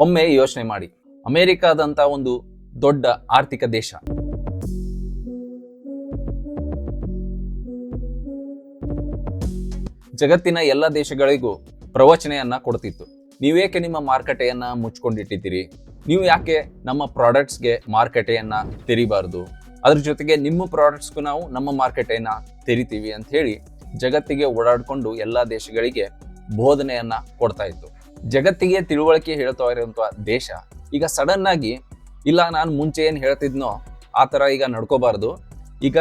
ಒಮ್ಮೆ ಯೋಚನೆ ಮಾಡಿ. ಅಮೆರಿಕಾದಂತ ಒಂದು ದೊಡ್ಡ ಆರ್ಥಿಕ ದೇಶ. ಜಗತ್ತಿನ ಎಲ್ಲ ದೇಶಗಳಿಗೂ ಪ್ರವಚನೆಯನ್ನ ಕೊಡ್ತಿತ್ತು. ನೀವೇಕೆ ನಿಮ್ಮ ಮಾರುಕಟ್ಟೆಯನ್ನ ಮುಚ್ಕೊಂಡಿಟ್ಟಿದ್ದೀರಿ? ನೀವು ಯಾಕೆ ನಮ್ಮ ಪ್ರಾಡಕ್ಟ್ಸ್ಗೆ ಮಾರುಕಟ್ಟೆಯನ್ನ ತೆರಿಬಾರದು? ಅದ್ರ ಜೊತೆಗೆ ನಿಮ್ಮ ಪ್ರಾಡಕ್ಟ್ಸ್ಗೂ ನಾವು ನಮ್ಮ ಮಾರುಕಟ್ಟೆಯನ್ನ ತೆರಿತೀವಿ ಅಂತ ಹೇಳಿ ಜಗತ್ತಿಗೆ ಓಡಾಡಿಕೊಂಡು ಎಲ್ಲ ದೇಶಗಳಿಗೆ ಬೋಧನೆಯನ್ನ ಕೊಡ್ತಾ ಇತ್ತು. ಜಗತ್ತಿಗೆ ತಿಳುವಳಿಕೆ ಹೇಳ್ತಾ ಇರುವಂತಹ ದೇಶ, ಈಗ ಸಡನ್ ಆಗಿ, ಇಲ್ಲ ನಾನು ಮುಂಚೆ ಏನು ಹೇಳ್ತಿದ್ನೋ ಆ ಥರ ಈಗ ನಡ್ಕೋಬಾರ್ದು. ಈಗ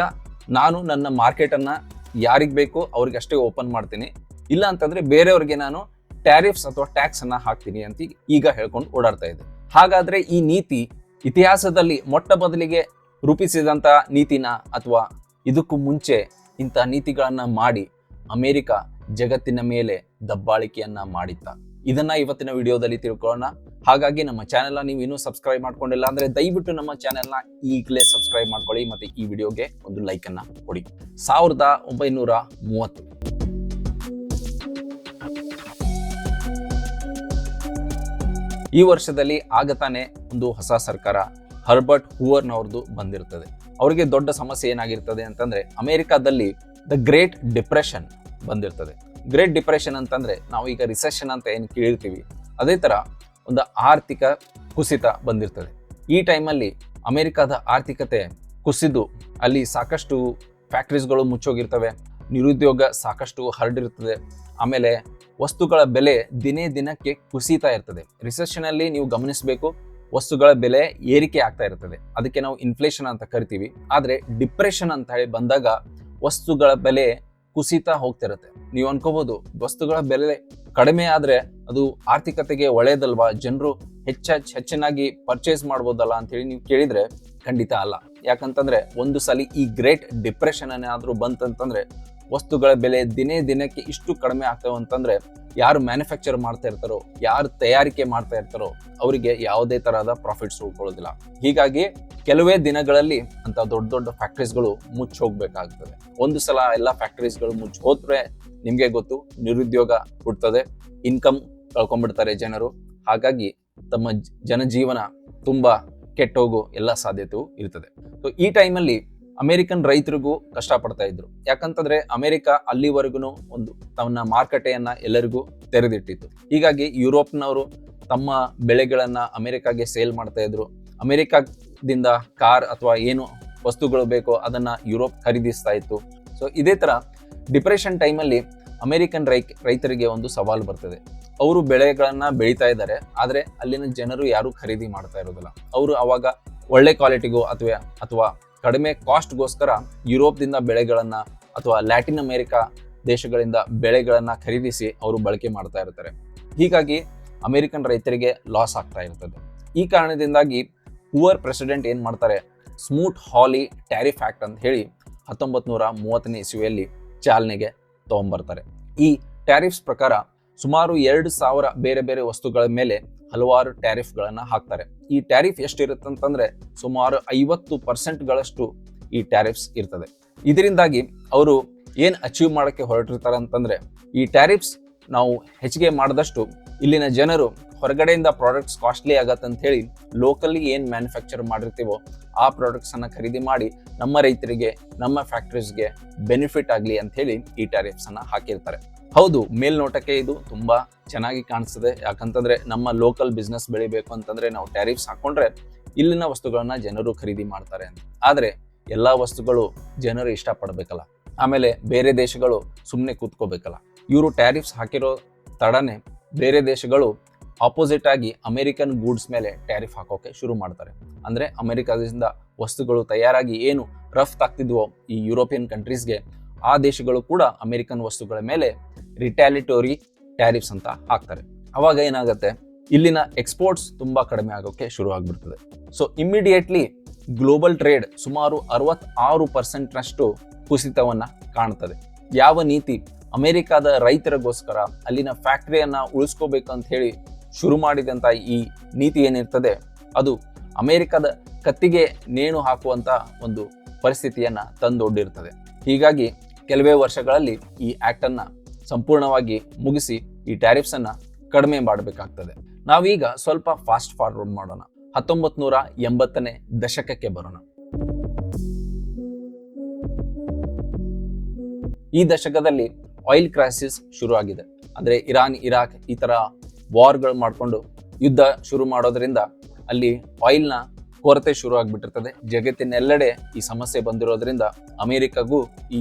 ನಾನು ನನ್ನ ಮಾರ್ಕೆಟನ್ನು ಯಾರಿಗೆ ಬೇಕು ಅವ್ರಿಗೆ ಅಷ್ಟೇ ಓಪನ್ ಮಾಡ್ತೀನಿ. ಇಲ್ಲ ಅಂತಂದ್ರೆ ಬೇರೆಯವ್ರಿಗೆ ನಾನು ಟ್ಯಾರಿಫ್ಸ್ ಅಥವಾ ಟ್ಯಾಕ್ಸ್ ಅನ್ನ ಹಾಕ್ತೀನಿ ಅಂತ ಈಗ- ಹೇಳ್ಕೊಂಡು ಓಡಾಡ್ತಾ ಇದೆ ಹಾಗಾದ್ರೆ ಈ ನೀತಿ ಇತಿಹಾಸದಲ್ಲಿ ಮೊಟ್ಟ ಮೊದಲಿಗೆ ರೂಪಿಸಿದಂತ ನೀತಿನ ಅಥವಾ ಇದಕ್ಕೂ ಮುಂಚೆ ಇಂಥ ನೀತಿಗಳನ್ನ ಮಾಡಿ ಅಮೇರಿಕ ಜಗತ್ತಿನ ಮೇಲೆ ದಬ್ಬಾಳಿಕೆಯನ್ನ ಮಾಡಿತ್ತ. ಇದನ್ನ ಇವತ್ತಿನ ವಿಡಿಯೋದಲ್ಲಿ ತಿಳ್ಕೊಳ್ಳೋಣ. ಹಾಗಾಗಿ ನಮ್ಮ ಚಾನೆಲ್ನ ನೀವು ಇನ್ನೂ ಸಬ್ಸ್ಕ್ರೈಬ್ ಮಾಡ್ಕೊಂಡಿಲ್ಲ ಅಂದ್ರೆ ದಯವಿಟ್ಟು ನಮ್ಮ ಚಾನೆಲ್ನ ಈಗಲೇ ಸಬ್ಸ್ಕ್ರೈಬ್ ಮಾಡ್ಕೊಳ್ಳಿ ಮತ್ತೆ ಈ ವಿಡಿಯೋಗೆ ಒಂದು ಲೈಕ್ ಅನ್ನ ಕೊಡಿ. ಸಾವಿರದ ಒಂಬೈನೂರ ಮೂವತ್ತು. ಈ ವರ್ಷದಲ್ಲಿ ಆಗ ತಾನೇ ಒಂದು ಹೊಸ ಸರ್ಕಾರ. ಹರ್ಬರ್ಟ್ ಹೂವರ್ನವ್ರದ್ದು ಬಂದಿರ್ತದೆ. ಅವರಿಗೆ ದೊಡ್ಡ ಸಮಸ್ಯೆ ಏನಾಗಿರ್ತದೆ ಅಂತಂದ್ರೆ ಅಮೆರಿಕಾದಲ್ಲಿ ದ ಗ್ರೇಟ್ ಡಿಪ್ರೆಷನ್ ಬಂದಿರ್ತದೆ. ಗ್ರೇಟ್ ಡಿಪ್ರೆಷನ್ ಅಂತಂದ್ರೆ ನಾವು ಈಗ ರಿಸೆಷನ್ ಅಂತ ಏನು ಕೇಳಿರ್ತೀವಿ ಅದೇ ತರ ಒಂದು ಆರ್ಥಿಕ ಕುಸಿತ ಬಂದಿರ್ತದೆ. ಈ ಟೈಮಲ್ಲಿ ಅಮೆರಿಕದ ಆರ್ಥಿಕತೆ ಕುಸಿದು ಅಲ್ಲಿ ಸಾಕಷ್ಟು ಫ್ಯಾಕ್ಟ್ರೀಸ್ಗಳು ಮುಚ್ಚೋಗಿರ್ತವೆ, ನಿರುದ್ಯೋಗ ಸಾಕಷ್ಟು ಹರಡಿರ್ತದೆ ಆಮೇಲೆ ವಸ್ತುಗಳ ಬೆಲೆ ದಿನೇ ದಿನಕ್ಕೆ ಕುಸಿತಾ ಇರ್ತದೆ. ರಿಸೆಷನ್ ಅಲ್ಲಿ ನೀವು ಗಮನಿಸಬೇಕು, ವಸ್ತುಗಳ ಬೆಲೆ ಏರಿಕೆ ಆಗ್ತಾ ಇರ್ತದೆ. ಅದಕ್ಕೆ ನಾವು ಇನ್ಫ್ಲೇಷನ್ ಅಂತ ಕರಿತೀವಿ. ಆದರೆ ಡಿಪ್ರೆಷನ್ ಅಂತ ಹೇಳಿ ಬಂದಾಗ ವಸ್ತುಗಳ ಬೆಲೆ ಕುಸಿತಾ ಹೋಗ್ತಿರುತ್ತೆ. ನೀವು ಅನ್ಕೋಬಹುದು ವಸ್ತುಗಳ ಬೆಲೆ ಕಡಿಮೆ ಆದ್ರೆ ಅದು ಆರ್ಥಿಕತೆಗೆ ಒಳ್ಳೇದಲ್ವಾ? ಜನರು ಹೆಚ್ಚ ಹೆಚ್ಚಿನಾಗಿ ಪರ್ಚೇಸ್ ಮಾಡ್ಬೋದಲ್ಲ ಅಂತ ಹೇಳಿ ನೀವು ಕೇಳಿದ್ರೆ ಖಂಡಿತ ಅಲ್ಲ. ಯಾಕಂತಂದ್ರೆ ಒಂದು ಸಲ ಈ ಗ್ರೇಟ್ ಡಿಪ್ರೆಷನ್ ಏನಾದ್ರೂ ಬಂತಂತಂದ್ರೆ, ವಸ್ತುಗಳ ಬೆಲೆ ದಿನೇ ದಿನಕ್ಕೆ ಇಷ್ಟು ಕಡಿಮೆ ಆಗ್ತವೆ ಅಂತಂದ್ರೆ ಯಾರು ಮ್ಯಾನುಫ್ಯಾಕ್ಚರ್ ಮಾಡ್ತಾ ಇರ್ತಾರೋ, ಯಾರು ತಯಾರಿಕೆ ಮಾಡ್ತಾ ಇರ್ತಾರೋ, ಅವರಿಗೆ ಯಾವುದೇ ತರಹದ ಪ್ರಾಫಿಟ್ಸ್ ಉಳ್ಕೊಳ್ಳೋದಿಲ್ಲ. ಹೀಗಾಗಿ ಕೆಲವೇ ದಿನಗಳಲ್ಲಿ ಅಂತ ದೊಡ್ಡ ದೊಡ್ಡ ಫ್ಯಾಕ್ಟ್ರೀಸ್ಗಳು ಮುಚ್ಚಿ ಹೋಗ್ಬೇಕಾಗ್ತದೆ. ಒಂದು ಸಲ ಎಲ್ಲ ಫ್ಯಾಕ್ಟ್ರೀಸ್ಗಳು ಮುಚ್ಚಿ ಹೋದ್ರೆ ನಿಮಗೆ ಗೊತ್ತು, ನಿರುದ್ಯೋಗ ಹುಡ್ತದೆ ಇನ್ಕಮ್ ಕಳ್ಕೊಂಡ್ಬಿಡ್ತಾರೆ ಜನರು. ಹಾಗಾಗಿ ತಮ್ಮ ಜನಜೀವನ ತುಂಬಾ ಕೆಟ್ಟೋಗೋ ಎಲ್ಲ ಸಾಧ್ಯತೆಯೂ ಇರ್ತದೆ. ಸೊ ಈ ಟೈಮಲ್ಲಿ ಅಮೆರಿಕನ್ ರೈತರಿಗೂ ಕಷ್ಟಪಡ್ತಾ ಇದ್ರು. ಯಾಕಂತಂದ್ರೆ ಅಮೆರಿಕ ಅಲ್ಲಿವರೆಗೂ ಒಂದು ತನ್ನ ಮಾರುಕಟ್ಟೆಯನ್ನ ಎಲ್ಲರಿಗೂ ತೆರೆದಿಟ್ಟಿತ್ತು. ಹೀಗಾಗಿ ಯುರೋಪ್ನವರು ತಮ್ಮ ಬೆಳೆಗಳನ್ನ ಅಮೆರಿಕಾಗೆ ಸೇಲ್ ಮಾಡ್ತಾ ಇದ್ರು. ಅಮೆರಿಕಾದಿಂದ ಕಾರ್ ಅಥವಾ ಏನು ವಸ್ತುಗಳು ಬೇಕೋ ಅದನ್ನ ಯುರೋಪ್ ಖರೀದಿಸ್ತಾ ಇತ್ತು. ಸೊ ಇದೇ ತರ ಡಿಪ್ರೆಷನ್ ಟೈಮಲ್ಲಿ ಅಮೆರಿಕನ್ ರೈ ರೈತರಿಗೆ ಒಂದು ಸವಾಲು ಬರ್ತದೆ. ಅವರು ಬೆಳೆಗಳನ್ನ ಬೆಳೀತಾ ಇದ್ದಾರೆ, ಆದ್ರೆ ಅಲ್ಲಿನ ಜನರು ಯಾರು ಖರೀದಿ ಮಾಡ್ತಾ ಇರೋದಿಲ್ಲ. ಅವರು ಅವಾಗ ಒಳ್ಳೆ ಕ್ವಾಲಿಟಿಗೂ ಅಥವಾ ಅಥವಾ ಕಡಿಮೆ ಕಾಸ್ಟ್ಗೋಸ್ಕರ ಯುರೋಪ್ದಿಂದ ಬೆಳೆಗಳನ್ನು ಅಥವಾ ಲ್ಯಾಟಿನ್ ಅಮೆರಿಕಾ ದೇಶಗಳಿಂದ ಬೆಳೆಗಳನ್ನು ಖರೀದಿಸಿ ಅವರು ಬಳಕೆ ಮಾಡ್ತಾ ಇರ್ತಾರೆ. ಹೀಗಾಗಿ ಅಮೆರಿಕನ್ ರೈತರಿಗೆ ಲಾಸ್ ಆಗ್ತಾ ಇರ್ತದೆ. ಈ ಕಾರಣದಿಂದಾಗಿ ಪುವರ್ ಪ್ರೆಸಿಡೆಂಟ್ ಏನು ಮಾಡ್ತಾರೆ? ಸ್ಮೂಟ್ ಹಾಲಿ ಟ್ಯಾರಿಫ್ ಆ್ಯಕ್ಟ್ ಅಂತ ಹೇಳಿ ಹತ್ತೊಂಬತ್ತು ನೂರ ಮೂವತ್ತನೇ ಇಸುವೆಯಲ್ಲಿ ಚಾಲನೆಗೆ ತೊಗೊಂಬರ್ತಾರೆ. ಈ ಟ್ಯಾರಿಫ್ಸ್ ಪ್ರಕಾರ ಸುಮಾರು ಎರಡು ಸಾವಿರ ಬೇರೆ ಬೇರೆ ವಸ್ತುಗಳ ಮೇಲೆ ಹಲವಾರು ಟ್ಯಾರಿಫ್ಗಳನ್ನು ಹಾಕ್ತಾರೆ. ಈ ಟ್ಯಾರಿಫ್ ಎಷ್ಟಿರುತ್ತಂತಂದ್ರೆ ಸುಮಾರು ಐವತ್ತು ಪರ್ಸೆಂಟ್ಗಳಷ್ಟು ಈ ಟ್ಯಾರಿಫ್ಸ್ ಇರ್ತದೆ. ಇದರಿಂದಾಗಿ ಅವರು ಏನು ಅಚೀವ್ ಮಾಡೋಕ್ಕೆ ಹೊರಟಿರ್ತಾರೆ ಅಂತಂದ್ರೆ ಈ ಟ್ಯಾರಿಫ್ಸ್ ನಾವು ಹೆಚ್ಚಿಗೆ ಮಾಡಿದಷ್ಟು ಇಲ್ಲಿನ ಜನರು ಹೊರಗಡೆಯಿಂದ ಪ್ರಾಡಕ್ಟ್ಸ್ ಕಾಸ್ಟ್ಲಿ ಆಗತ್ತೆ ಅಂತ ಹೇಳಿ ಲೋಕಲಿ ಏನ್ ಮ್ಯಾನುಫ್ಯಾಕ್ಚರ್ ಮಾಡಿರ್ತೀವೋ ಆ ಪ್ರಾಡಕ್ಟ್ಸ್ ಅನ್ನ ಖರೀದಿ ಮಾಡಿ ನಮ್ಮ ರೈತರಿಗೆ, ನಮ್ಮ ಫ್ಯಾಕ್ಟ್ರೀಸ್ಗೆ ಬೆನಿಫಿಟ್ ಆಗಲಿ ಅಂತ ಹೇಳಿ ಈ ಟ್ಯಾರಿಫ್ಸ್ ಅನ್ನ ಹಾಕಿರ್ತಾರೆ. ಹೌದು, ಮೇಲ್ನೋಟಕ್ಕೆ ಇದು ತುಂಬಾ ಚೆನ್ನಾಗಿ ಕಾಣಿಸ್ತದೆ. ಯಾಕಂತಂದ್ರೆ ನಮ್ಮ ಲೋಕಲ್ ಬಿಸ್ನೆಸ್ ಬೆಳಿಬೇಕು ಅಂತಂದ್ರೆ ನಾವು ಟ್ಯಾರಿಫ್ಸ್ ಹಾಕೊಂಡ್ರೆ ಇಲ್ಲಿನ ವಸ್ತುಗಳನ್ನ ಜನರು ಖರೀದಿ ಮಾಡ್ತಾರೆ ಅಂತ. ಆದ್ರೆ ಎಲ್ಲಾ ವಸ್ತುಗಳು ಜನರು ಇಷ್ಟಪಡಬೇಕಲ್ಲ. ಆಮೇಲೆ ಬೇರೆ ದೇಶಗಳು ಸುಮ್ಮನೆ ಕೂತ್ಕೋಬೇಕಲ್ಲ. ಇವರು ಟ್ಯಾರಿಫ್ಸ್ ಹಾಕಿರೋ ತಡನೆ ಬೇರೆ ದೇಶಗಳು ಆಪೋಸಿಟ್ ಆಗಿ ಅಮೆರಿಕನ್ ಗೂಡ್ಸ್ ಮೇಲೆ ಟ್ಯಾರಿಫ್ ಹಾಕೋಕೆ ಶುರು ಮಾಡ್ತಾರೆ. ಅಂದ್ರೆ ಅಮೆರಿಕದಿಂದ ವಸ್ತುಗಳು ತಯಾರಾಗಿ ಏನು ರಫ್ತಾಗ್ತಿದ್ವೋ ಈ ಯುರೋಪಿಯನ್ ಕಂಟ್ರೀಸ್ಗೆ ಆ ದೇಶಗಳು ಕೂಡ ಅಮೆರಿಕನ್ ವಸ್ತುಗಳ ಮೇಲೆ ರಿಟ್ಯಾಲಿಟೋರಿ ಟ್ಯಾರಿಫ್ಸ್ ಅಂತ ಹಾಕ್ತಾರೆ. ಅವಾಗ ಏನಾಗುತ್ತೆ? ಇಲ್ಲಿನ ಎಕ್ಸ್ಪೋರ್ಟ್ಸ್ ತುಂಬಾ ಕಡಿಮೆ ಆಗೋಕೆ ಶುರು ಆಗ್ಬಿಡ್ತದೆ. ಸೊ ಇಮ್ಮಿಡಿಯೇಟ್ಲಿ ಗ್ಲೋಬಲ್ ಟ್ರೇಡ್ ಸುಮಾರು ಅರವತ್ತಾರು ಪರ್ಸೆಂಟ್ನಷ್ಟು ಕುಸಿತವನ್ನ ಕಾಣ್ತದೆ. ಯಾವ ನೀತಿ? ಅಮೆರಿಕಾದ ರೈತರಿಗೋಸ್ಕರ ಅಲ್ಲಿನ ಫ್ಯಾಕ್ಟರಿಯನ್ನ ಉಳಿಸ್ಕೋಬೇಕು ಅಂತ ಹೇಳಿ ಶುರು ಮಾಡಿದಂತ ಈ ನೀತಿ ಏನಿರ್ತದೆ? ಅದು ಅಮೆರಿಕದ ಕತ್ತಿಗೆ ನೇಣು ಹಾಕುವಂತ ಒಂದು ಪರಿಸ್ಥಿತಿಯನ್ನು ತಂದೊಡ್ಡಿರ್ತದೆ. ಹೀಗಾಗಿ ಕೆಲವೇ ವರ್ಷಗಳಲ್ಲಿ ಈ ಆಕ್ಟ್ ಅನ್ನ ಸಂಪೂರ್ಣವಾಗಿ ಮುಗಿಸಿ ಈ ಟ್ಯಾರಿಫ್ಸ್ ಅನ್ನ ಕಡಿಮೆ ಮಾಡಬೇಕಾಗ್ತದೆ. ನಾವೀಗ ಸ್ವಲ್ಪ ಫಾಸ್ಟ್ ಫಾರ್ವರ್ಡ್ ಮಾಡೋಣ. ಹತ್ತೊಂಬತ್ ನೂರ ಎಂಬತ್ತನೇ ದಶಕಕ್ಕೆ ಬರೋಣ. ಈ ದಶಕದಲ್ಲಿ ಆಯಿಲ್ ಕ್ರೈಸಿಸ್ ಶುರು ಆಗಿದೆ ಅಂದ್ರೆ ಇರಾನ್, ಇರಾಕ್ ಈ ತರ ವಾರ್ಗಳು ಮಾಡಿಕೊಂಡು ಯುದ್ಧ ಶುರು ಮಾಡೋದ್ರಿಂದ ಅಲ್ಲಿ ಆಯಿಲ್ನ ಕೊರತೆ ಶುರು ಆಗ್ಬಿಟ್ಟಿರ್ತದೆ ಜಗತ್ತಿನೆಲ್ಲೆಡೆ ಈ ಸಮಸ್ಯೆ ಬಂದಿರೋದ್ರಿಂದ ಅಮೆರಿಕಗೂ ಈ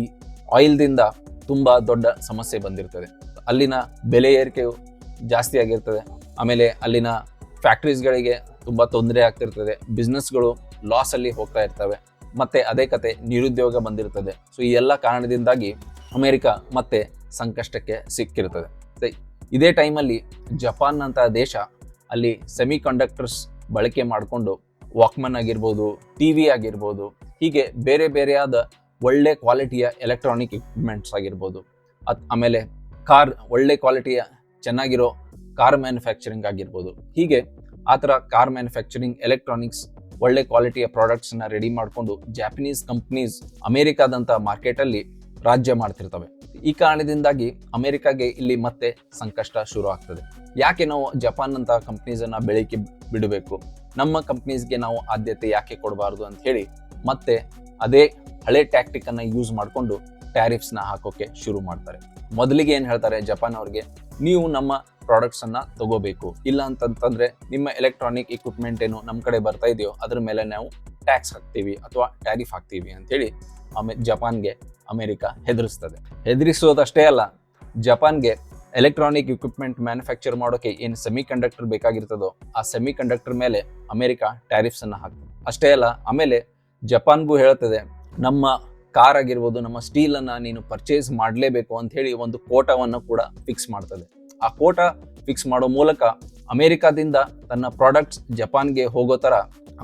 ಆಯಿಲ್ದಿಂದ ತುಂಬಾ ದೊಡ್ಡ ಸಮಸ್ಯೆ ಬಂದಿರ್ತದೆ. ಅಲ್ಲಿನ ಬೆಲೆ ಏರಿಕೆಯು ಜಾಸ್ತಿ ಆಗಿರ್ತದೆ. ಆಮೇಲೆ ಅಲ್ಲಿನ ಫ್ಯಾಕ್ಟ್ರೀಸ್ಗಳಿಗೆ ತುಂಬಾ ತೊಂದರೆ ಆಗ್ತಿರ್ತದೆ. ಬಿಸ್ನೆಸ್ಗಳು ಲಾಸಲ್ಲಿ ಹೋಗ್ತಾ ಇರ್ತವೆ. ಮತ್ತೆ ಅದೇ ಕತೆ ನಿರುದ್ಯೋಗ ಬಂದಿರ್ತದೆ. ಸೊ ಈ ಎಲ್ಲ ಕಾರಣದಿಂದಾಗಿ ಅಮೆರಿಕ ಮತ್ತೆ ಸಂಕಷ್ಟಕ್ಕೆ ಸಿಕ್ಕಿರ್ತದೆ. ಇದೇ ಟೈಮಲ್ಲಿ ಜಪಾನ್ ಅಂತ ದೇಶ ಅಲ್ಲಿ ಸೆಮಿ ಕಂಡಕ್ಟರ್ಸ್ ಬಳಕೆ ಮಾಡಿಕೊಂಡು ವಾಕ್ಮನ್ ಆಗಿರ್ಬೋದು ಟಿ ವಿ ಆಗಿರ್ಬೋದು, ಹೀಗೆ ಬೇರೆ ಬೇರೆಯಾದ ಒಳ್ಳೆ ಕ್ವಾಲಿಟಿಯ ಎಲೆಕ್ಟ್ರಾನಿಕ್ ಇಕ್ವಿಪ್ಮೆಂಟ್ಸ್ ಆಗಿರ್ಬೋದು. ಅತ್ ಆಮೇಲೆ ಕಾರ್ ಒಳ್ಳೆ ಕ್ವಾಲಿಟಿಯ ಚೆನ್ನಾಗಿರೋ ಕಾರ್ ಮ್ಯಾನುಫ್ಯಾಕ್ಚರಿಂಗ್ ಆಗಿರ್ಬೋದು. ಹೀಗೆ ಆ ಥರ ಕಾರ್ ಮ್ಯಾನುಫ್ಯಾಕ್ಚರಿಂಗ್ ಎಲೆಕ್ಟ್ರಾನಿಕ್ಸ್ ಒಳ್ಳೆ ಕ್ವಾಲಿಟಿಯ ಪ್ರಾಡಕ್ಟ್ಸ್ನ ರೆಡಿ ಮಾಡಿಕೊಂಡು ಜಾಪನೀಸ್ ಕಂಪ್ನೀಸ್ ಅಮೇರಿಕಾದಂಥ ಮಾರ್ಕೆಟಲ್ಲಿ ರಾಜ್ಯ ಮಾಡ್ತಿರ್ತವೆ. ಈ ಕಾರಣದಿಂದಾಗಿ ಅಮೇರಿಕಾಗೆ ಇಲ್ಲಿ ಮತ್ತೆ ಸಂಕಷ್ಟ ಶುರು ಆಗ್ತದೆ. ಯಾಕೆ ನಾವು ಜಪಾನ್ ಅಂತ ಕಂಪ್ನೀಸನ್ನು ಬೆಳಕಿ ಬಿಡಬೇಕು? ನಮ್ಮ ಕಂಪ್ನೀಸ್ಗೆ ನಾವು ಆದ್ಯತೆ ಯಾಕೆ ಕೊಡಬಾರ್ದು ಅಂತ ಹೇಳಿ ಮತ್ತೆ ಅದೇ ಹಳೆ ಟ್ಯಾಕ್ಟಿಕ್ ಅನ್ನ ಯೂಸ್ ಮಾಡಿಕೊಂಡು ಟ್ಯಾರಿಫ್ಸ್ನ ಹಾಕೋಕೆ ಶುರು ಮಾಡ್ತಾರೆ. ಮೊದಲಿಗೆ ಏನ್ ಹೇಳ್ತಾರೆ ಜಪಾನ್ ಅವ್ರಿಗೆ, ನೀವು ನಮ್ಮ ಪ್ರಾಡಕ್ಟ್ಸ್ ಅನ್ನ ತಗೋಬೇಕು. ಇಲ್ಲ ಅಂತಂತಂದ್ರೆ ನಿಮ್ಮ ಎಲೆಕ್ಟ್ರಾನಿಕ್ ಇಕ್ವಿಪ್ಮೆಂಟ್ ಏನು ನಮ್ಮ ಕಡೆ ಬರ್ತಾ ಇದೆಯೋ ಅದ್ರ ಮೇಲೆ ನಾವು ಟ್ಯಾಕ್ಸ್ ಹಾಕ್ತೀವಿ ಅಥವಾ ಟ್ಯಾರಿಫ್ ಹಾಕ್ತೀವಿ ಅಂತೇಳಿ ಆಮೇಲೆ ಜಪಾನ್ಗೆ ಅಮೆರಿಕ ಹೆದರಿಸ್ತದೆ. ಹೆದರಿಸೋದಷ್ಟೇ ಅಲ್ಲ, ಜಪಾನ್ಗೆ ಎಲೆಕ್ಟ್ರಾನಿಕ್ ಇಕ್ವಿಪ್ಮೆಂಟ್ ಮ್ಯಾನುಫ್ಯಾಕ್ಚರ್ ಮಾಡೋಕೆ ಏನು ಸೆಮಿ ಕಂಡಕ್ಟರ್ ಬೇಕಾಗಿರ್ತದೋ ಆ ಸೆಮಿ ಕಂಡಕ್ಟರ್ ಮೇಲೆ ಅಮೆರಿಕ ಟ್ಯಾರಿಫ್ಸ್ ಅನ್ನ ಹಾಕ್ತದೆ. ಅಷ್ಟೇ ಅಲ್ಲ, ಆಮೇಲೆ ಜಪಾನ್ಗೂ ಹೇಳ್ತದೆ ನಮ್ಮ ಕಾರ್ ಆಗಿರ್ಬೋದು, ನಮ್ಮ ಸ್ಟೀಲ್ ಅನ್ನ ನೀನು ಪರ್ಚೇಸ್ ಮಾಡಲೇಬೇಕು ಅಂತ ಹೇಳಿ ಒಂದು ಕೋಟವನ್ನು ಕೂಡ ಫಿಕ್ಸ್ ಮಾಡ್ತದೆ. ಆ ಕೋಟ ಫಿಕ್ಸ್ ಮಾಡೋ ಮೂಲಕ ಅಮೆರಿಕಾದಿಂದ ತನ್ನ ಪ್ರಾಡಕ್ಟ್ಸ್ ಜಪಾನ್ಗೆ ಹೋಗೋ ಥರ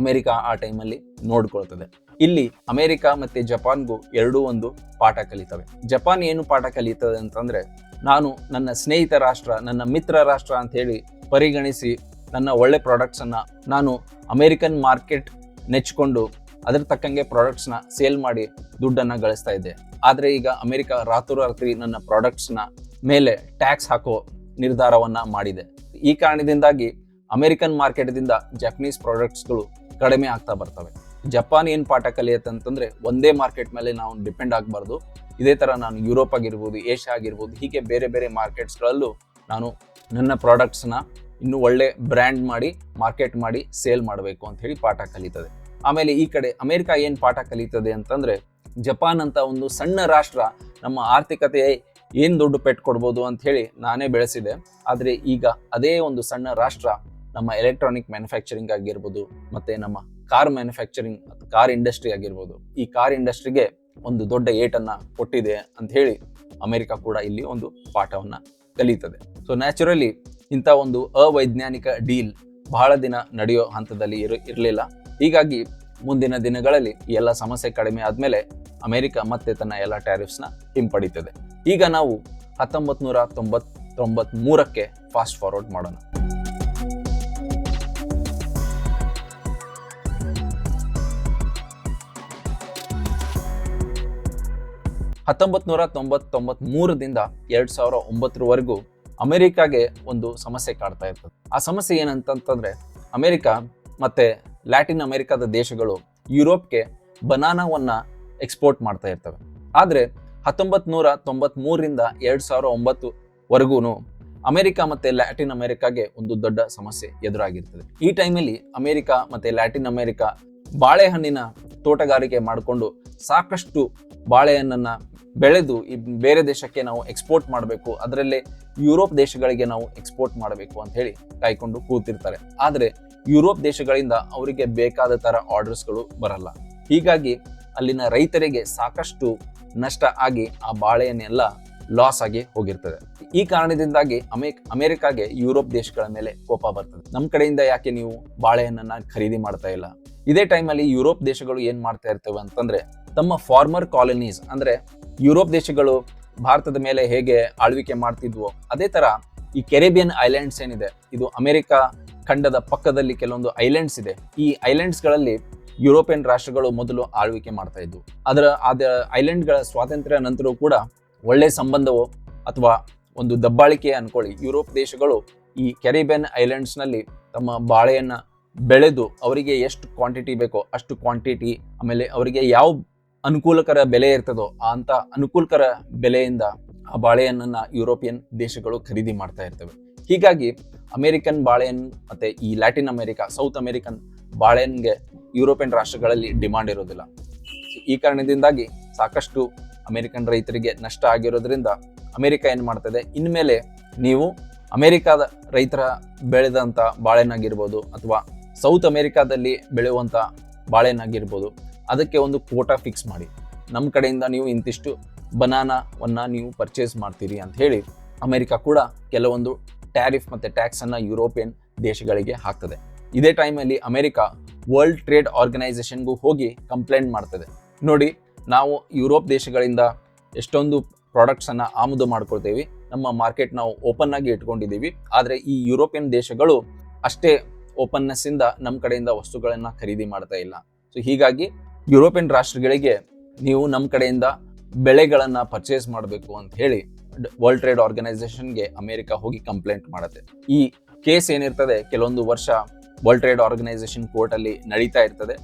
ಅಮೆರಿಕ ಆ ಟೈಮಲ್ಲಿ ನೋಡ್ಕೊಳ್ತದೆ. ಇಲ್ಲಿ ಅಮೆರಿಕ ಮತ್ತು ಜಪಾನ್ಗೂ ಎರಡೂ ಒಂದು ಪಾಠ ಕಲಿತವೆ. ಜಪಾನ್ ಏನು ಪಾಠ ಕಲಿತದೆ ಅಂತಂದರೆ, ನಾನು ನನ್ನ ಸ್ನೇಹಿತ ರಾಷ್ಟ್ರ, ನನ್ನ ಮಿತ್ರ ರಾಷ್ಟ್ರ ಅಂತ ಹೇಳಿ ಪರಿಗಣಿಸಿ ನನ್ನ ಒಳ್ಳೆ ಪ್ರಾಡಕ್ಟ್ಸನ್ನು ನಾನು ಅಮೇರಿಕನ್ ಮಾರ್ಕೆಟ್ ನೆಚ್ಕೊಂಡು ಅದ್ರ ತಕ್ಕಂಗೆ ಪ್ರಾಡಕ್ಟ್ಸ್ನ ಸೇಲ್ ಮಾಡಿ ದುಡ್ಡನ್ನ ಗಳಿಸ್ತಾ ಇದ್ದೆ. ಆದರೆ ಈಗ ಅಮೆರಿಕ ರಾತ್ರೋರಾತ್ರಿ ನನ್ನ ಪ್ರಾಡಕ್ಟ್ಸ್ನ ಮೇಲೆ ಟ್ಯಾಕ್ಸ್ ಹಾಕೋ ನಿರ್ಧಾರವನ್ನ ಮಾಡಿದೆ. ಈ ಕಾರಣದಿಂದಾಗಿ ಅಮೆರಿಕನ್ ಮಾರ್ಕೆಟ್ದಿಂದ ಜಪನೀಸ್ ಪ್ರಾಡಕ್ಟ್ಸ್ಗಳು ಕಡಿಮೆ ಆಗ್ತಾ ಬರ್ತವೆ. ಜಪಾನ್ ಏನ್ ಪಾಠ ಕಲಿಯುತ್ತೆ ಅಂತಂದ್ರೆ ಒಂದೇ ಮಾರ್ಕೆಟ್ ಮೇಲೆ ನಾವು ಡಿಪೆಂಡ್ ಆಗಬಾರ್ದು. ಇದೇ ತರ ನಾನು ಯುರೋಪ್ ಆಗಿರ್ಬೋದು ಏಷ್ಯಾ ಆಗಿರ್ಬೋದು, ಹೀಗೆ ಬೇರೆ ಬೇರೆ ಮಾರ್ಕೆಟ್ಸ್ಗಳಲ್ಲೂ ನಾನು ನನ್ನ ಪ್ರಾಡಕ್ಟ್ಸ್ನ ಇನ್ನೂ ಒಳ್ಳೆ ಬ್ರ್ಯಾಂಡ್ ಮಾಡಿ ಮಾರ್ಕೆಟ್ ಮಾಡಿ ಸೇಲ್ ಮಾಡಬೇಕು ಅಂತ ಹೇಳಿ ಪಾಠ ಕಲಿತದೆ. ಆಮೇಲೆ ಈ ಕಡೆ ಅಮೆರಿಕ ಏನು ಪಾಠ ಕಲಿತದೆ ಅಂತಂದ್ರೆ ಜಪಾನ್ ಅಂತ ಒಂದು ಸಣ್ಣ ರಾಷ್ಟ್ರ ನಮ್ಮ ಆರ್ಥಿಕತೆ ಏನು ದೊಡ್ಡ ಪೆಟ್ಟು ಕೊಡ್ಬೋದು ಅಂತ ಹೇಳಿ ನಾನೇ ಬೆಳೆಸಿದೆ. ಆದರೆ ಈಗ ಅದೇ ಒಂದು ಸಣ್ಣ ರಾಷ್ಟ್ರ ನಮ್ಮ ಎಲೆಕ್ಟ್ರಾನಿಕ್ ಮ್ಯಾನುಫ್ಯಾಕ್ಚರಿಂಗ್ ಆಗಿರ್ಬೋದು, ಮತ್ತೆ ನಮ್ಮ ಕಾರ್ ಮ್ಯಾನುಫ್ಯಾಕ್ಚರಿಂಗ್ ಕಾರ್ ಇಂಡಸ್ಟ್ರಿ ಆಗಿರ್ಬೋದು. ಈ ಕಾರ್ ಇಂಡಸ್ಟ್ರಿಗೆ ಒಂದು ದೊಡ್ಡ ಏಟನ್ನ ಕೊಟ್ಟಿದೆ ಅಂತ ಹೇಳಿ ಅಮೆರಿಕ ಕೂಡ ಇಲ್ಲಿ ಒಂದು ಪಾಠವನ್ನ ಕಲಿತದೆ. ಸೊ ನ್ಯಾಚುರಲಿ ಇಂಥ ಒಂದು ಅವೈಜ್ಞಾನಿಕ ಡೀಲ್ ಬಹಳ ದಿನ ನಡೆಯೋ ಹಂತದಲ್ಲಿ ಇರ, ಇರಲಿಲ್ಲ. ಹೀಗಾಗಿ ಮುಂದಿನ ದಿನಗಳಲ್ಲಿ ಎಲ್ಲ ಸಮಸ್ಯೆ ಕಡಿಮೆ ಆದ್ಮೇಲೆ ಅಮೆರಿಕ ಮತ್ತೆ ತನ್ನ ಎಲ್ಲ ಟ್ಯಾರಿಫ್ಸ್ನ ಹಿಂಪಡಿತದೆ. ಈಗ ನಾವು ಹತ್ತೊಂಬತ್ ನೂರ ತೊಂಬತ್ತೊಂಬತ್ ಮೂರಕ್ಕೆ ಫಾಸ್ಟ್ ಫಾರ್ವರ್ಡ್ ಮಾಡೋಣ. ಹತ್ತೊಂಬತ್ ನೂರ ತೊಂಬತ್ತೊಂಬತ್ ಮೂರರಿಂದ ಎರಡ್ ಸಾವಿರ ಒಂಬತ್ತರವರೆಗೂ ಅಮೆರಿಕಾಗೆ ಒಂದು ಸಮಸ್ಯೆ ಕಾಡ್ತಾ ಇರ್ತದೆ. ಆ ಸಮಸ್ಯೆ ಏನಂತಂತಂದ್ರೆ ಅಮೆರಿಕ ಮತ್ತೆ ಲ್ಯಾಟಿನ್ ಅಮೆರಿಕಾದ ದೇಶಗಳು ಯುರೋಪ್ಗೆ ಬನಾನಾವನ್ನ ಎಕ್ಸ್ಪೋರ್ಟ್ ಮಾಡ್ತಾ ಇರ್ತವೆ. ಆದ್ರೆ ಹತ್ತೊಂಬತ್ ನೂರ ತೊಂಬತ್ ಮೂರರಿಂದ ಎರಡ್ ಸಾವಿರ ಒಂಬತ್ತುವರೆಗೂ ಅಮೆರಿಕ ಮತ್ತೆ ಲ್ಯಾಟಿನ್ ಅಮೆರಿಕಾಗೆ ಒಂದು ದೊಡ್ಡ ಸಮಸ್ಯೆ ಎದುರಾಗಿರ್ತದೆ. ಈ ಟೈಮಲ್ಲಿ ಅಮೆರಿಕ ಮತ್ತೆ ಲ್ಯಾಟಿನ್ ಅಮೆರಿಕ ಬಾಳೆಹಣ್ಣಿನ ತೋಟಗಾರಿಕೆ ಮಾಡಿಕೊಂಡು ಸಾಕಷ್ಟು ಬಾಳೆಹಣ್ಣನ್ನು ಬೆಳೆದು ಈ ಬೇರೆ ದೇಶಕ್ಕೆ ನಾವು ಎಕ್ಸ್ಪೋರ್ಟ್ ಮಾಡಬೇಕು, ಅದರಲ್ಲೇ ಯುರೋಪ್ ದೇಶಗಳಿಗೆ ನಾವು ಎಕ್ಸ್ಪೋರ್ಟ್ ಮಾಡಬೇಕು ಅಂತ ಹೇಳಿ ಕಾಯ್ಕೊಂಡು ಕೂತಿರ್ತಾರೆ. ಆದರೆ ಯುರೋಪ್ ದೇಶಗಳಿಂದ ಅವರಿಗೆ ಬೇಕಾದ ಥರ ಆರ್ಡರ್ಸ್ಗಳು ಬರಲ್ಲ. ಹೀಗಾಗಿ ಅಲ್ಲಿನ ರೈತರಿಗೆ ಸಾಕಷ್ಟು ನಷ್ಟ ಆಗಿ ಆ ಬಾಳೆಯನ್ನೆಲ್ಲ ಲಾಸ್ ಆಗಿ ಹೋಗಿರ್ತದೆ. ಈ ಕಾರಣದಿಂದಾಗಿ ಅಮೆ ಅಮೆರಿಕಾಗೆ ಯುರೋಪ್ ದೇಶಗಳ ಮೇಲೆ ಕೋಪ ಬರ್ತದೆ. ನಮ್ಮ ಕಡೆಯಿಂದ ಯಾಕೆ ನೀವು ಬಾಳೆಹಣ್ಣನ್ನ ಖರೀದಿ ಮಾಡ್ತಾ ಇಲ್ಲ? ಇದೇ ಟೈಮಲ್ಲಿ ಯುರೋಪ್ ದೇಶಗಳು ಏನು ಮಾಡ್ತಾ ಇರ್ತವೆ ಅಂತಂದ್ರೆ, ತಮ್ಮ ಫಾರ್ಮರ್ ಕಾಲನೀಸ್ ಅಂದ್ರೆ ಯುರೋಪ್ ದೇಶಗಳು ಭಾರತದ ಮೇಲೆ ಹೇಗೆ ಆಳ್ವಿಕೆ ಮಾಡ್ತಿದ್ವೋ, ಅದೇ ತರ ಈ ಕೆರೆಬಿಯನ್ ಐಲ್ಯಾಂಡ್ಸ್ ಏನಿದೆ, ಇದು ಅಮೆರಿಕ ಖಂಡದ ಪಕ್ಕದಲ್ಲಿ ಕೆಲವೊಂದು ಐಲ್ಯಾಂಡ್ಸ್ ಇದೆ. ಈ ಐಲ್ಯಾಂಡ್ಸ್ಗಳಲ್ಲಿ ಯುರೋಪಿಯನ್ ರಾಷ್ಟ್ರಗಳು ಮೊದಲು ಆಳ್ವಿಕೆ ಮಾಡ್ತಾ ಇದ್ವು. ಅದರ ಅದ ಐಲ್ಯಾಂಡ್ಗಳ ಸ್ವಾತಂತ್ರ್ಯ ನಂತರವೂ ಕೂಡ ಒಳ್ಳೆ ಸಂಬಂಧವೋ ಅಥವಾ ಒಂದು ದಬ್ಬಾಳಿಕೆ ಅನ್ಕೊಳ್ಳಿ. ಯುರೋಪ್ ದೇಶಗಳು ಈ ಕೆರಿಬಿಯನ್ ಐಲ್ಯಾಂಡ್ಸ್ನಲ್ಲಿ ತಮ್ಮ ಬಾಳೆಯನ್ನು ಬೆಳೆದು ಅವರಿಗೆ ಎಷ್ಟು ಕ್ವಾಂಟಿಟಿ ಬೇಕೋ ಅಷ್ಟು ಕ್ವಾಂಟಿಟಿ, ಆಮೇಲೆ ಅವರಿಗೆ ಯಾವ ಅನುಕೂಲಕರ ಬೆಲೆ ಇರ್ತದೋ ಅಂತ ಅನುಕೂಲಕರ ಬೆಲೆಯಿಂದ ಆ ಬಾಳೆಹಣ್ಣನ್ನು ಯುರೋಪಿಯನ್ ದೇಶಗಳು ಖರೀದಿ ಮಾಡ್ತಾ ಇರ್ತವೆ. ಹೀಗಾಗಿ ಅಮೆರಿಕನ್ ಬಾಳೆಹಣ್ಣು ಮತ್ತೆ ಈ ಲ್ಯಾಟಿನ್ ಅಮೆರಿಕಾ, ಸೌತ್ ಅಮೆರಿಕನ್ ಬಾಳೆಹಣ್ಣಿಗೆ ಯುರೋಪಿಯನ್ ರಾಷ್ಟ್ರಗಳಲ್ಲಿ ಡಿಮಾಂಡ್ ಇರೋದಿಲ್ಲ. ಈ ಕಾರಣದಿಂದಾಗಿ ಸಾಕಷ್ಟು ಅಮೆರಿಕನ್ ರೈತರಿಗೆ ನಷ್ಟ ಆಗಿರೋದ್ರಿಂದ ಅಮೆರಿಕ ಏನು ಮಾಡ್ತದೆ? ಇನ್ಮೇಲೆ ನೀವು ಅಮೆರಿಕಾದ ರೈತರ ಬೆಳೆದಂಥ ಬಾಳೆನಾಗಿರ್ಬೋದು ಅಥವಾ ಸೌತ್ ಅಮೆರಿಕಾದಲ್ಲಿ ಬೆಳೆಯುವಂಥ ಬಾಳೆನಾಗಿರ್ಬೋದು ಅದಕ್ಕೆ ಒಂದು ಕೋಟಾ ಫಿಕ್ಸ್ ಮಾಡಿ. ನಮ್ಮ ಕಡೆಯಿಂದ ನೀವು ಇಂತಿಷ್ಟು ಬನಾನವನ್ನು ನೀವು ಪರ್ಚೇಸ್ ಮಾಡ್ತೀರಿ ಅಂತ ಹೇಳಿ ಅಮೆರಿಕ ಕೂಡ ಕೆಲವೊಂದು ಟ್ಯಾರಿಫ್ ಮತ್ತು ಟ್ಯಾಕ್ಸನ್ನು ಯುರೋಪಿಯನ್ ದೇಶಗಳಿಗೆ ಹಾಕ್ತದೆ. ಇದೇ ಟೈಮಲ್ಲಿ ಅಮೆರಿಕ ವರ್ಲ್ಡ್ ಟ್ರೇಡ್ ಆರ್ಗನೈಸೇಷನ್ಗೂ ಹೋಗಿ ಕಂಪ್ಲೇಂಟ್ ಮಾಡ್ತದೆ. ನೋಡಿ ನಾವು ಯುರೋಪ್ ದೇಶಗಳಿಂದ ಎಷ್ಟೊಂದು ಪ್ರಾಡಕ್ಟ್ಸನ್ನು ಆಮದು ಮಾಡ್ಕೊಳ್ತೇವೆ. ನಮ್ಮ ಮಾರ್ಕೆಟ್ ನಾವು ಓಪನ್ ಆಗಿ ಇಟ್ಕೊಂಡಿದ್ದೀವಿ. ಆದರೆ ಈ ಯುರೋಪಿಯನ್ ದೇಶಗಳು ಅಷ್ಟೇ ಓಪನ್ನೆಸ್ ಇಂದ ನಮ್ಮ ಕಡೆಯಿಂದ ವಸ್ತುಗಳನ್ನು ಖರೀದಿ ಮಾಡ್ತಾ ಇಲ್ಲ. ಸೊ ಹೀಗಾಗಿ ಯುರೋಪಿಯನ್ ರಾಷ್ಟ್ರಗಳಿಗೆ ನೀವು ನಮ್ಮ ಕಡೆಯಿಂದ ಬೆಳೆಗಳನ್ನು ಪರ್ಚೇಸ್ ಮಾಡಬೇಕು ಅಂತ ಹೇಳಿ ವರ್ಲ್ಡ್ ಟ್ರೇಡ್ ಆರ್ಗನೈಸೇಷನ್ಗೆ ಅಮೆರಿಕ ಹೋಗಿ ಕಂಪ್ಲೇಂಟ್ ಮಾಡುತ್ತೆ. ಈ ಕೇಸ್ ಏನಿರ್ತದೆ, ಕೆಲವೊಂದು ವರ್ಷ ವರ್ಲ್ಡ್ ಟ್ರೇಡ್ ಆರ್ಗನೈಸೇಷನ್ ಕೋರ್ಟಲ್ಲಿ ನಡೀತಾ ಇರ್ತದೆ.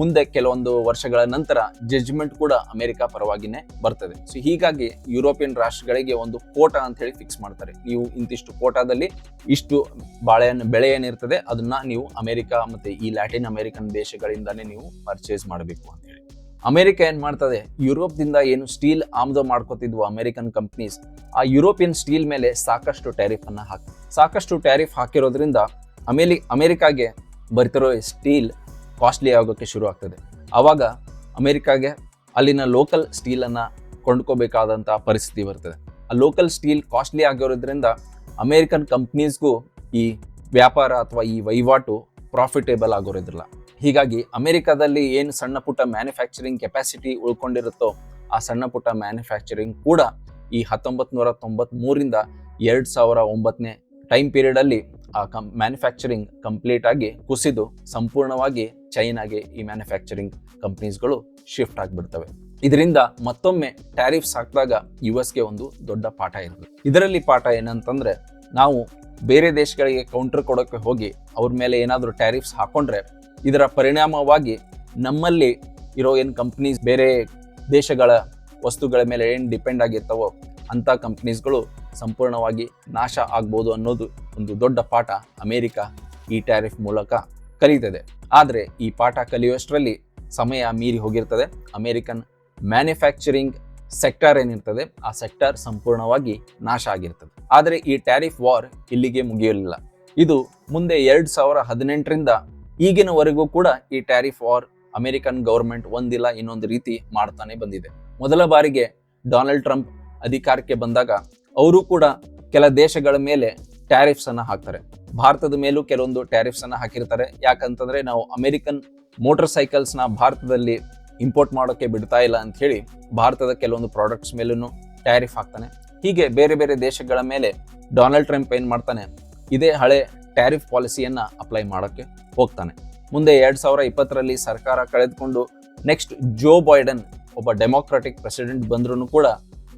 ಮುಂದೆ ಕೆಲವೊಂದು ವರ್ಷಗಳ ನಂತರ ಜಡ್ಜ್ಮೆಂಟ್ ಕೂಡ ಅಮೆರಿಕ ಪರವಾಗಿನೇ ಬರ್ತದೆ. ಸೊ ಹೀಗಾಗಿ ಯುರೋಪಿಯನ್ ರಾಷ್ಟ್ರಗಳಿಗೆ ಒಂದು ಕೋಟಾ ಅಂತ ಹೇಳಿ ಫಿಕ್ಸ್ ಮಾಡ್ತಾರೆ. ನೀವು ಇಂತಿಷ್ಟು ಕೋಟಾದಲ್ಲಿ ಇಷ್ಟು ಬಾಳೆಹಣ್ಣು ಬೆಳೆ ಏನಿರ್ತದೆ ಅದನ್ನ ನೀವು ಅಮೆರಿಕ ಮತ್ತೆ ಈ ಲ್ಯಾಟಿನ್ ಅಮೆರಿಕನ್ ದೇಶಗಳಿಂದಾನೇ ನೀವು ಪರ್ಚೇಸ್ ಮಾಡಬೇಕು ಅಂತ ಹೇಳಿ. ಅಮೆರಿಕ ಏನ್ ಮಾಡ್ತದೆ? ಯುರೋಪ್ದಿಂದ ಏನು ಸ್ಟೀಲ್ ಆಮದು ಮಾಡ್ಕೋತಿದ್ವು ಅಮೆರಿಕನ್ ಕಂಪ್ನೀಸ್ ಆ ಯುರೋಪಿಯನ್ ಸ್ಟೀಲ್ ಮೇಲೆ ಸಾಕಷ್ಟು ಟ್ಯಾರಿಫ್ ಅನ್ನ ಹಾಕಿ ಸಾಕಷ್ಟು ಟ್ಯಾರಿಫ್ ಹಾಕಿರೋದ್ರಿಂದ ಅಮೇಲಿ, ಅಮೆರಿಕಾಗೆ ಬರ್ತಿರೋ ಸ್ಟೀಲ್ ಕಾಸ್ಟ್ಲಿ ಆಗೋಕ್ಕೆ ಶುರು ಆಗ್ತದೆ. ಆವಾಗ ಅಮೆರಿಕಾಗೆ ಅಲ್ಲಿನ ಲೋಕಲ್ ಸ್ಟೀಲನ್ನು ಕೊಂಡ್ಕೋಬೇಕಾದಂಥ ಪರಿಸ್ಥಿತಿ ಬರ್ತದೆ. ಆ ಲೋಕಲ್ ಸ್ಟೀಲ್ ಕಾಸ್ಟ್ಲಿ ಆಗಿರೋದ್ರಿಂದ ಅಮೇರಿಕನ್ ಕಂಪ್ನೀಸ್ಗೂ ಈ ವ್ಯಾಪಾರ ಅಥವಾ ಈ ವಹಿವಾಟು ಪ್ರಾಫಿಟೇಬಲ್ ಆಗೋರಿದ್ರಲ್ಲ ಹೀಗಾಗಿ ಅಮೆರಿಕಾದಲ್ಲಿ ಏನು ಸಣ್ಣ ಪುಟ್ಟ ಮ್ಯಾನುಫ್ಯಾಕ್ಚರಿಂಗ್ ಕೆಪಾಸಿಟಿ ಉಳ್ಕೊಂಡಿರುತ್ತೋ ಆ ಸಣ್ಣ ಪುಟ್ಟ ಮ್ಯಾನುಫ್ಯಾಕ್ಚರಿಂಗ್ ಕೂಡ ಈ ಹತ್ತೊಂಬತ್ತು ನೂರ ತೊಂಬತ್ತ್ಮೂರಿಂದ ಎರಡು ಸಾವಿರ ಒಂಬತ್ತನೇ ಟೈಮ್ ಪೀರಿಯಡಲ್ಲಿ ಆ ಕಂ ಮ್ಯಾನುಫ್ಯಾಕ್ಚರಿಂಗ್ ಕಂಪ್ಲೀಟ್ ಆಗಿ ಕುಸಿದು ಸಂಪೂರ್ಣವಾಗಿ ಚೈನಾಗೆ ಈ ಮ್ಯಾನುಫ್ಯಾಕ್ಚರಿಂಗ್ ಕಂಪ್ನೀಸ್ಗಳು ಶಿಫ್ಟ್ ಆಗಿಬಿಡ್ತವೆ. ಇದರಿಂದ ಮತ್ತೊಮ್ಮೆ ಟ್ಯಾರಿಫ್ಸ್ ಹಾಕಿದಾಗ ಯು ಎಸ್ಗೆ ಒಂದು ದೊಡ್ಡ ಪಾಠ ಇರ್ತದೆ ಇದರಲ್ಲಿ ಪಾಠ ಏನಂತಂದ್ರೆ, ನಾವು ಬೇರೆ ದೇಶಗಳಿಗೆ ಕೌಂಟರ್ ಕೊಡೋಕ್ಕೆ ಹೋಗಿ ಅವ್ರ ಮೇಲೆ ಏನಾದರೂ ಟ್ಯಾರಿಫ್ಸ್ ಹಾಕೊಂಡ್ರೆ, ಇದರ ಪರಿಣಾಮವಾಗಿ ನಮ್ಮಲ್ಲಿ ಇರೋ ಏನು ಕಂಪ್ನೀಸ್ ಬೇರೆ ದೇಶಗಳ ವಸ್ತುಗಳ ಮೇಲೆ ಏನು ಡಿಪೆಂಡ್ ಆಗಿರ್ತವೋ ಅಂಥ ಕಂಪ್ನೀಸ್ಗಳು ಸಂಪೂರ್ಣವಾಗಿ ನಾಶ ಆಗ್ಬೋದು ಅನ್ನೋದು ಒಂದು ದೊಡ್ಡ ಪಾಠ ಅಮೇರಿಕ ಈ ಟ್ಯಾರಿಫ್ ಮೂಲಕ ಕಲಿತದೆ. ಆದರೆ ಈ ಪಾಠ ಕಲಿಯುವಷ್ಟರಲ್ಲಿ ಸಮಯ ಮೀರಿ ಹೋಗಿರ್ತದೆ. ಅಮೇರಿಕನ್ ಮ್ಯಾನುಫ್ಯಾಕ್ಚರಿಂಗ್ ಸೆಕ್ಟರ್ ಏನಿರ್ತದೆ, ಆ ಸೆಕ್ಟರ್ ಸಂಪೂರ್ಣವಾಗಿ ನಾಶ ಆಗಿರ್ತದೆ. ಆದರೆ ಈ ಟ್ಯಾರಿಫ್ ವಾರ್ ಇಲ್ಲಿಗೆ ಮುಗಿಯಲಿಲ್ಲ. ಇದು ಮುಂದೆ ಎರಡು ಸಾವಿರ ಹದಿನೆಂಟರಿಂದ ಈಗಿನವರೆಗೂ ಕೂಡ ಈ ಟ್ಯಾರಿಫ್ ವಾರ್ ಅಮೆರಿಕನ್ ಗೌರ್ಮೆಂಟ್ ಒಂದಿಲ್ಲ, ಇನ್ನೊಂದು ರೀತಿ ಮಾಡ್ತಾನೆ ಬಂದಿದೆ. ಮೊದಲ ಬಾರಿಗೆ ಡೊನಾಲ್ಡ್ ಟ್ರಂಪ್ ಅಧಿಕಾರಕ್ಕೆ ಬಂದಾಗ ಅವರು ಕೂಡ ಕೆಲ ದೇಶಗಳ ಮೇಲೆ ಟ್ಯಾರಿಫ್ಸ್ ಅನ್ನ ಹಾಕ್ತಾರೆ. ಭಾರತದ ಮೇಲೂ ಕೆಲವೊಂದು ಟ್ಯಾರಿಫ್ಸ್ ಅನ್ನ ಹಾಕಿರ್ತಾರೆ. ಯಾಕಂತಂದ್ರೆ ನಾವು ಅಮೆರಿಕನ್ ಮೋಟರ್ ಸೈಕಲ್ಸ್ ಭಾರತದಲ್ಲಿ ಇಂಪೋರ್ಟ್ ಮಾಡೋಕೆ ಬಿಡ್ತಾ ಇಲ್ಲ ಅಂತ ಹೇಳಿ ಭಾರತದ ಕೆಲವೊಂದು ಪ್ರಾಡಕ್ಟ್ಸ್ ಮೇಲೂ ಟ್ಯಾರಿಫ್ ಹಾಕ್ತಾನೆ. ಹೀಗೆ ಬೇರೆ ಬೇರೆ ದೇಶಗಳ ಮೇಲೆ ಡೊನಾಲ್ಡ್ ಟ್ರಂಪ್ ಏನ್ ಮಾಡ್ತಾನೆ? ಇದೇ ಹಳೆ ಟ್ಯಾರಿಫ್ ಪಾಲಿಸಿಯನ್ನ ಅಪ್ಲೈ ಮಾಡೋಕ್ಕೆ ಹೋಗ್ತಾನೆ. ಮುಂದೆ ಎರಡ್ ಸಾವಿರ ಇಪ್ಪತ್ತರಲ್ಲಿ ಸರ್ಕಾರ ಕಳೆದುಕೊಂಡು ನೆಕ್ಸ್ಟ್ ಜೋ ಬೈಡನ್ ಒಬ್ಬ ಡೆಮೊಕ್ರಾಟಿಕ್ ಪ್ರೆಸಿಡೆಂಟ್ ಬಂದ್ರೂ ಕೂಡ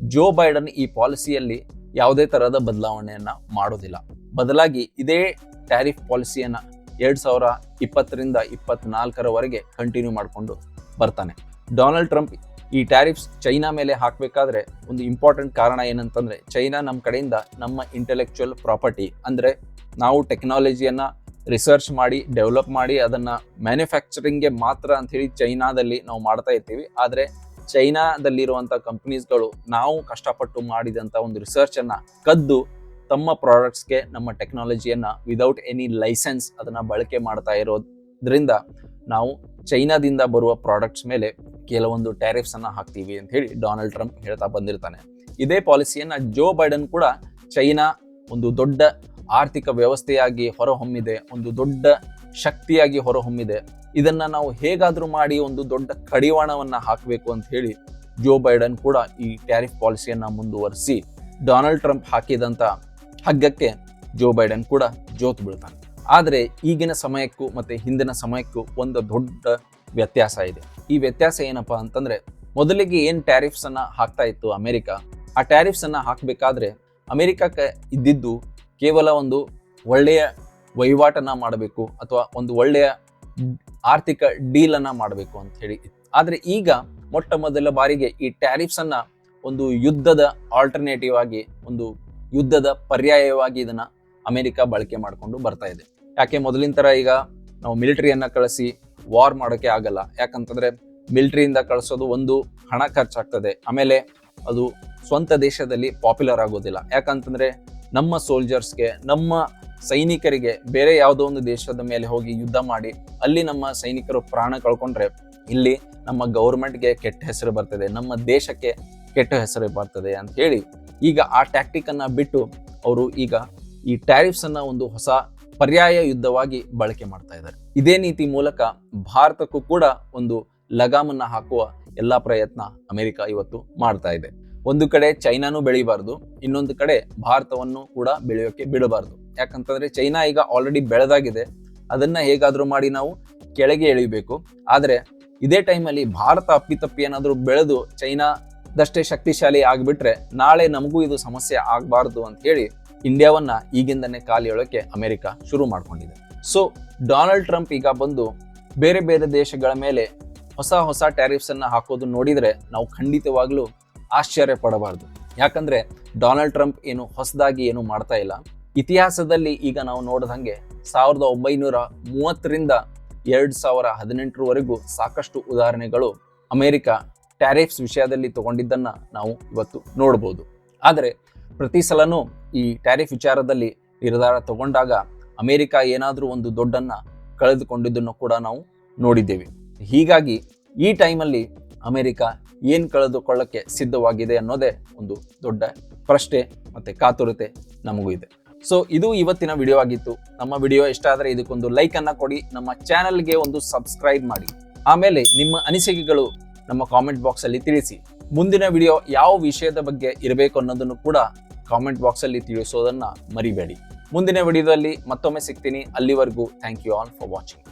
ಜೋ ಬೈಡನ್ ಈ ಪಾಲಿಸಿಯಲ್ಲಿ ಯಾವುದೇ ತರಹದ ಬದಲಾವಣೆಯನ್ನ ಮಾಡೋದಿಲ್ಲ. ಬದಲಾಗಿ ಇದೇ ಟ್ಯಾರಿಫ್ ಪಾಲಿಸಿಯನ್ನ ಎರಡ್ ಸಾವಿರ ಇಪ್ಪತ್ತರಿಂದ ಇಪ್ಪತ್ನಾಲ್ಕರವರೆಗೆ ಕಂಟಿನ್ಯೂ ಮಾಡಿಕೊಂಡು ಬರ್ತಾನೆ. ಡೊನಾಲ್ಡ್ ಟ್ರಂಪ್ ಈ ಟ್ಯಾರಿಫ್ಸ್ ಚೈನಾ ಮೇಲೆ ಹಾಕಬೇಕಾದ್ರೆ ಒಂದು ಇಂಪಾರ್ಟೆಂಟ್ ಕಾರಣ ಏನಂತಂದ್ರೆ ಚೈನಾ ನಮ್ಮ ಕಡೆಯಿಂದ ನಮ್ಮ ಇಂಟೆಲೆಕ್ಚುಯಲ್ ಪ್ರಾಪರ್ಟಿ ಅಂದ್ರೆ ನಾವು ಟೆಕ್ನಾಲಜಿಯನ್ನ ರಿಸರ್ಚ್ ಮಾಡಿ ಡೆವಲಪ್ ಮಾಡಿ ಅದನ್ನ ಮ್ಯಾನುಫ್ಯಾಕ್ಚರಿಂಗ್ಗೆ ಮಾತ್ರ ಅಂತ ಹೇಳಿ ಚೈನಾದಲ್ಲಿ ನಾವು ಮಾಡ್ತಾ ಇರ್ತೀವಿ. ಆದರೆ ಚೈನಾದಲ್ಲಿರುವಂಥ ಕಂಪ್ನೀಸ್ಗಳು ನಾವು ಕಷ್ಟಪಟ್ಟು ಮಾಡಿದಂಥ ಒಂದು ರಿಸರ್ಚ್ ಅನ್ನ ಕದ್ದು ತಮ್ಮ ಪ್ರಾಡಕ್ಟ್ಸ್ಗೆ ನಮ್ಮ ಟೆಕ್ನಾಲಜಿಯನ್ನು ವಿದೌಟ್ ಎನಿ ಲೈಸೆನ್ಸ್ ಅದನ್ನ ಬಳಕೆ ಮಾಡ್ತಾ ಇರೋದ್ರಿಂದ ನಾವು ಚೈನಾದಿಂದ ಬರುವ ಪ್ರಾಡಕ್ಟ್ಸ್ ಮೇಲೆ ಕೆಲವೊಂದು ಟ್ಯಾರಿಫ್ಸ್ ಅನ್ನ ಹಾಕ್ತೀವಿ ಅಂತ ಹೇಳಿ ಡೊನಾಲ್ಡ್ ಟ್ರಂಪ್ ಹೇಳ್ತಾ ಬಂದಿರ್ತಾನೆ. ಇದೇ ಪಾಲಿಸಿಯನ್ನ ಜೋ ಬೈಡನ್ ಕೂಡ ಚೈನಾ ಒಂದು ದೊಡ್ಡ ಆರ್ಥಿಕ ವ್ಯವಸ್ಥೆಯಾಗಿ ಹೊರಹೊಮ್ಮಿದೆ, ಒಂದು ದೊಡ್ಡ ಶಕ್ತಿಯಾಗಿ ಹೊರಹೊಮ್ಮಿದೆ. ಇದನ್ನ ನಾವು ಹೇಗಾದ್ರೂ ಮಾಡಿ ಒಂದು ದೊಡ್ಡ ಕಡಿವಾಣವನ್ನ ಹಾಕಬೇಕು ಅಂತ ಹೇಳಿ ಜೋ ಬೈಡನ್ ಕೂಡ ಈ ಟ್ಯಾರಿಫ್ ಪಾಲಿಸಿಯನ್ನ ಮುಂದುವರಿಸಿ ಡೊನಾಲ್ಡ್ ಟ್ರಂಪ್ ಹಾಕಿದಂತ ಹಗ್ಗಕ್ಕೆ ಜೋ ಬೈಡನ್ ಕೂಡ ಜೋತ್ ಬೀಳ್ತಾನೆ. ಆದರೆ ಈಗಿನ ಸಮಯಕ್ಕೂ ಮತ್ತೆ ಹಿಂದಿನ ಸಮಯಕ್ಕೂ ಒಂದು ದೊಡ್ಡ ವ್ಯತ್ಯಾಸ ಇದೆ. ಈ ವ್ಯತ್ಯಾಸ ಏನಪ್ಪಾ ಅಂತಂದ್ರೆ ಮೊದಲಿಗೆ ಏನು ಟ್ಯಾರಿಫ್ಸ್ ಅನ್ನ ಹಾಕ್ತಾ ಇತ್ತು ಅಮೆರಿಕ, ಆ ಟ್ಯಾರಿಫ್ಸ್ ಅನ್ನ ಹಾಕಬೇಕಾದ್ರೆ ಅಮೆರಿಕಕ್ಕೆ ಇದ್ದಿದ್ದು ಕೇವಲ ಒಂದು ಒಳ್ಳೆಯ ವಹಿವಾಟನ್ನ ಮಾಡಬೇಕು ಅಥವಾ ಒಂದು ಒಳ್ಳೆಯ ಆರ್ಥಿಕ ಡೀಲ್ ಅನ್ನ ಮಾಡಬೇಕು ಅಂತ ಹೇಳಿ. ಆದರೆ ಈಗ ಮೊಟ್ಟ ಮೊದಲ ಬಾರಿಗೆ ಈ ಟ್ಯಾರಿಫ್ಸ್ ಅನ್ನ ಒಂದು ಯುದ್ಧದ ಆಲ್ಟರ್ನೇಟಿವ್ ಆಗಿ, ಒಂದು ಯುದ್ಧದ ಪರ್ಯಾಯವಾಗಿ ಇದನ್ನ ಅಮೆರಿಕ ಬಳಕೆ ಮಾಡಿಕೊಂಡು ಬರ್ತಾ ಇದೆ. ಯಾಕೆ ಮೊದಲಿನ ತರ ಈಗ ನಾವು ಮಿಲಿಟರಿಯನ್ನ ಕಳಿಸಿ ವಾರ್ ಮಾಡೋಕೆ ಆಗಲ್ಲ. ಯಾಕಂತಂದ್ರೆ ಮಿಲಿಟರಿಯಿಂದ ಕಳಿಸೋದು ಒಂದು ಹಣ ಖರ್ಚಾಗ್ತದೆ. ಆಮೇಲೆ ಅದು ಸ್ವಂತ ದೇಶದಲ್ಲಿ ಪಾಪ್ಯುಲರ್ ಆಗೋದಿಲ್ಲ. ಯಾಕಂತಂದ್ರೆ ನಮ್ಮ ಸೋಲ್ಜರ್ಸ್ಗೆ ನಮ್ಮ ಸೈನಿಕರಿಗೆ ಬೇರೆ ಯಾವುದೋ ಒಂದು ದೇಶದ ಮೇಲೆ ಹೋಗಿ ಯುದ್ಧ ಮಾಡಿ, ಅಲ್ಲಿ ನಮ್ಮ ಸೈನಿಕರು ಪ್ರಾಣ ಕಳ್ಕೊಂಡ್ರೆ ಇಲ್ಲಿ ನಮ್ಮ ಗೌರ್ಮೆಂಟ್ಗೆ ಕೆಟ್ಟ ಹೆಸರು ಬರ್ತದೆ, ನಮ್ಮ ದೇಶಕ್ಕೆ ಕೆಟ್ಟ ಹೆಸರು ಬರ್ತದೆ ಅಂತ ಹೇಳಿ ಈಗ ಆ ಟ್ಯಾಕ್ಟಿಕ್ ಅನ್ನ ಬಿಟ್ಟು ಅವರು ಈಗ ಈ ಟ್ಯಾರಿಫ್ಸ್ ಅನ್ನ ಒಂದು ಹೊಸ ಪರ್ಯಾಯ ಯುದ್ಧವಾಗಿ ಬಳಕೆ ಮಾಡ್ತಾ ಇದ್ದಾರೆ. ಇದೇ ನೀತಿ ಮೂಲಕ ಭಾರತಕ್ಕೂ ಕೂಡ ಒಂದು ಲಗಾಮನ್ನ ಹಾಕುವ ಎಲ್ಲಾ ಪ್ರಯತ್ನ ಅಮೆರಿಕ ಇವತ್ತು ಮಾಡ್ತಾ ಇದೆ. ಒಂದು ಕಡೆ ಚೈನಾನು ಬೆಳಿಬಾರ್ದು, ಇನ್ನೊಂದು ಕಡೆ ಭಾರತವನ್ನು ಕೂಡ ಬೆಳೆಯೋಕೆ ಬಿಡಬಾರ್ದು. ಯಾಕಂತಂದ್ರೆ ಚೈನಾ ಈಗ ಆಲ್ರೆಡಿ ಬೆಳೆದಾಗಿದೆ. ಅದನ್ನ ಹೇಗಾದ್ರೂ ಮಾಡಿ ನಾವು ಕೆಳಗೆ ಎಳಿಬೇಕು. ಆದರೆ ಇದೇ ಟೈಮಲ್ಲಿ ಭಾರತ ಅಪ್ಪಿತಪ್ಪಿ ಏನಾದರೂ ಬೆಳೆದು ಚೈನಾದಷ್ಟೇ ಶಕ್ತಿಶಾಲಿ ಆಗಿಬಿಟ್ರೆ ನಾಳೆ ನಮಗೂ ಇದು ಸಮಸ್ಯೆ ಆಗಬಾರ್ದು ಅಂತ ಹೇಳಿ ಇಂಡಿಯಾವನ್ನ ಈಗಿಂದನೇ ಕಾಲಿಯೊಳಕ್ಕೆ ಅಮೆರಿಕ ಶುರು ಮಾಡ್ಕೊಂಡಿದೆ. ಸೊ ಡೊನಾಲ್ಡ್ ಟ್ರಂಪ್ ಈಗ ಬಂದು ಬೇರೆ ಬೇರೆ ದೇಶಗಳ ಮೇಲೆ ಹೊಸ ಹೊಸ ಟ್ಯಾರಿಫ್ಸ್ ಅನ್ನ ಹಾಕೋದು ನೋಡಿದ್ರೆ ನಾವು ಖಂಡಿತವಾಗ್ಲೂ ಆಶ್ಚರ್ಯ ಪಡಬಾರ್ದು. ಯಾಕಂದ್ರೆ ಡೊನಾಲ್ಡ್ ಟ್ರಂಪ್ ಏನು ಹೊಸದಾಗಿ ಏನು ಮಾಡ್ತಾ ಇಲ್ಲ. ಇತಿಹಾಸದಲ್ಲಿ ಈಗ ನಾವು ನೋಡಿದಂಗೆ ಸಾವಿರದ ಒಂಬೈನೂರ ಮೂವತ್ತರಿಂದ ಎರಡು ಸಾವಿರ ಹದಿನೆಂಟರವರೆಗೂ ಸಾಕಷ್ಟು ಉದಾಹರಣೆಗಳು ಅಮೆರಿಕ ಟ್ಯಾರಿಫ್ಸ್ ವಿಷಯದಲ್ಲಿ ತಗೊಂಡಿದ್ದನ್ನು ನಾವು ಇವತ್ತು ನೋಡ್ಬೋದು. ಆದರೆ ಪ್ರತಿ ಸಲನೂ ಈ ಟ್ಯಾರಿಫ್ ವಿಚಾರದಲ್ಲಿ ನಿರ್ಧಾರ ತಗೊಂಡಾಗ ಅಮೆರಿಕ ಏನಾದರೂ ಒಂದು ದೊಡ್ಡನ್ನು ಕಳೆದುಕೊಂಡಿದ್ದನ್ನು ಕೂಡ ನಾವು ನೋಡಿದ್ದೇವೆ. ಹೀಗಾಗಿ ಈ ಟೈಮಲ್ಲಿ ಅಮೆರಿಕ ಏನು ಕಳೆದುಕೊಳ್ಳಕ್ಕೆ ಸಿದ್ಧವಾಗಿದೆ ಅನ್ನೋದೇ ಒಂದು ದೊಡ್ಡ ಪ್ರಶ್ನೆ ಮತ್ತು ಕಾತುರತೆ ನಮಗೂ ಇದೆ. ಸೊ ಇದು ಇವತ್ತಿನ ವಿಡಿಯೋ ಆಗಿತ್ತು. ನಮ್ಮ ವಿಡಿಯೋ ಇಷ್ಟ ಆದರೆ ಇದಕ್ಕೊಂದು ಲೈಕ್ ಅನ್ನ ಕೊಡಿ. ನಮ್ಮ ಚಾನಲ್ಗೆ ಒಂದು ಸಬ್ಸ್ಕ್ರೈಬ್ ಮಾಡಿ. ಆಮೇಲೆ ನಿಮ್ಮ ಅನಿಸಿಕೆಗಳು ನಮ್ಮ ಕಾಮೆಂಟ್ ಬಾಕ್ಸ್ ಅಲ್ಲಿ ತಿಳಿಸಿ. ಮುಂದಿನ ವಿಡಿಯೋ ಯಾವ ವಿಷಯದ ಬಗ್ಗೆ ಇರಬೇಕು ಅನ್ನೋದನ್ನು ಕೂಡ ಕಾಮೆಂಟ್ ಬಾಕ್ಸ್ ಅಲ್ಲಿ ತಿಳಿಸೋದನ್ನ ಮರಿಬೇಡಿ. ಮುಂದಿನ ವಿಡಿಯೋದಲ್ಲಿ ಮತ್ತೊಮ್ಮೆ ಸಿಗ್ತೀನಿ. ಅಲ್ಲಿವರೆಗೂ thank you all for watching